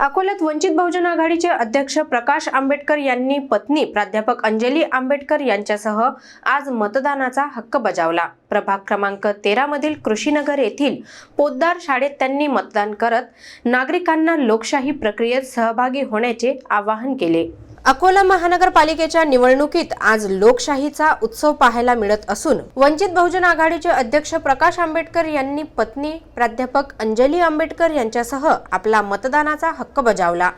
अकोल्यात वंचित बहुजन आघाडीचे अध्यक्ष प्रकाश आंबेडकर यांनी पत्नी प्राध्यापक अंजली आंबेडकर यांच्यासह आज मतदानाचा हक्क बजावला. प्रभाग क्रमांक तेरा मधील कृषीनगर येथील पोद्दार शाळेत त्यांनी मतदान करत नागरिकांना लोकशाही प्रक्रियेत सहभागी होण्याचे आवाहन केले. अकोला महानगरपालिकेच्या निवडणुकीत आज लोकशाहीचा उत्सव पाहायला मिळत असून वंचित बहुजन आघाडीचे अध्यक्ष प्रकाश आंबेडकर यांनी पत्नी प्राध्यापक अंजली आंबेडकर यांच्यासह आपला मतदानाचा हक्क बजावला.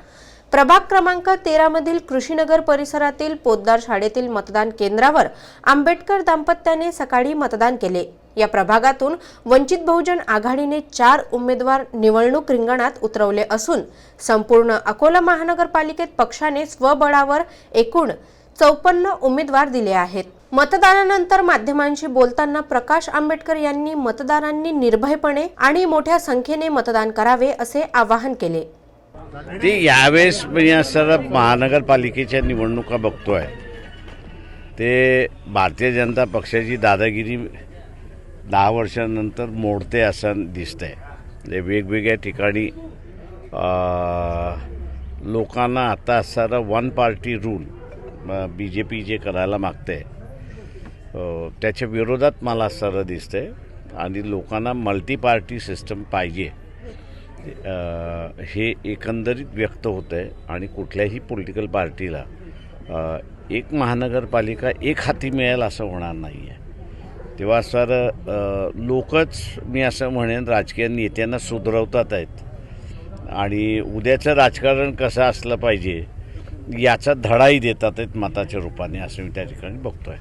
प्रभाग क्रमांक तेरा मधील कृषीनगर परिसरातील पोद्दार शाळेतील मतदान केंद्रावर आंबेडकर दाम्पत्याने सकाळी मतदान केले. या प्रभागातून वंचित बहुजन आघाडीने चार उमेदवार निवडणूक रिंगणात उतरवले असून संपूर्ण अकोला महानगरपालिकेत पक्षाने स्वबळावर एकूण चौपन्न उमेदवार दिले आहेत. मतदानानंतर माध्यमांशी बोलताना प्रकाश आंबेडकर यांनी मतदारांनी निर्भयपणे आणि मोठ्या संख्येने मतदान करावे असे आवाहन केले. ते यावेळेस मी या सर्व महानगरपालिकेच्या निवडणुका बघतोय. ते भारतीय जनता पक्षाची दादागिरी दहा वर्षानंतर मोडते असं दिसतंय. म्हणजे वेगवेगळ्या ठिकाणी लोकांना आता असणारा one party rule B J P जे करायला मागते त्याच्या विरोधात मला असणारं दिसतंय. आणि लोकांना मल्टी पार्टी सिस्टम पाहिजे हे एकंदरीत व्यक्त होतं आहे आणि कुठल्याही पॉलिटिकल पार्टीला एक महानगरपालिका एक हाती मिळेल असं होणार नाही आहे तेव्हा सर लोकच मी असं म्हणेन राजकीय नेत्यांना सुधरवतात आहेत. आणि उद्याचं राजकारण कसं असलं पाहिजे याचा धडाही देतात आहेत मताच्या रूपाने असं मी त्या ठिकाणी बघतोय.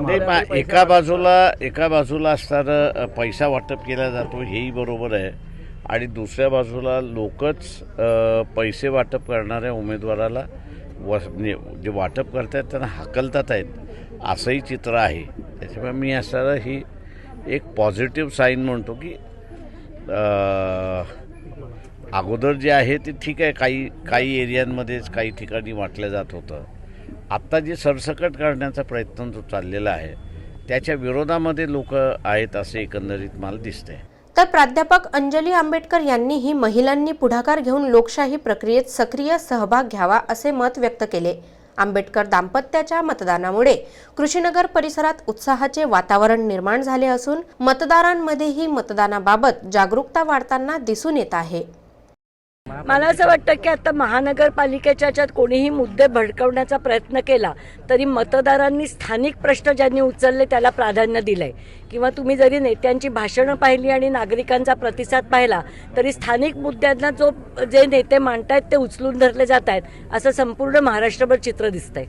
नाही, एका बाजूला एका बाजूला असणारं पैसा वाटप केला जातो हेही बरोबर आहे. आणि दुसऱ्या बाजूला लोकच पैसे वाटप करणाऱ्या उमेदवाराला व म्हणजे जे वाटप करतायत त्यांना हकलतात आहेत. असंही चित्र आहे. त्याच्यामुळे मी असणारं ही एक पॉझिटिव्ह साईन म्हणतो की अगोदर जे आहे ते ठीक आहे. काही काही एरियांमध्येच काही ठिकाणी वाटलं जात होतं. आत्ता जे सरसकट काढण्याचा प्रयत्न जो चाललेला आहे त्याच्या विरोधामध्ये लोक आहेत असे एकंदरीत मला दिसते तर प्राध्यापक अंजली आंबेडकर यांनीही महिलांनी पुढाकार घेऊन लोकशाही प्रक्रियेत सक्रिय सहभाग घ्यावा असे मत व्यक्त केले. आंबेडकर दाम्पत्याच्या मतदानामुळे कृषीनगर परिसरात उत्साहाचे वातावरण निर्माण झाले असून मतदारांमध्येही मतदानाबाबत जागरूकता वाढताना दिसून येत आहे. मला असं वाटतं की आता महानगरपालिकेच्या याच्यात कोणीही मुद्दे भडकवण्याचा प्रयत्न केला तरी मतदारांनी स्थानिक प्रश्न ज्यांनी उचलले त्याला प्राधान्य दिलंय. किंवा तुम्ही जरी नेत्यांची भाषणं पाहिली आणि नागरिकांचा प्रतिसाद पाहिला तरी स्थानिक मुद्द्यांना जो जे नेते मांडतायत ते उचलून धरले जात आहेत असं संपूर्ण महाराष्ट्रभर चित्र दिसतंय.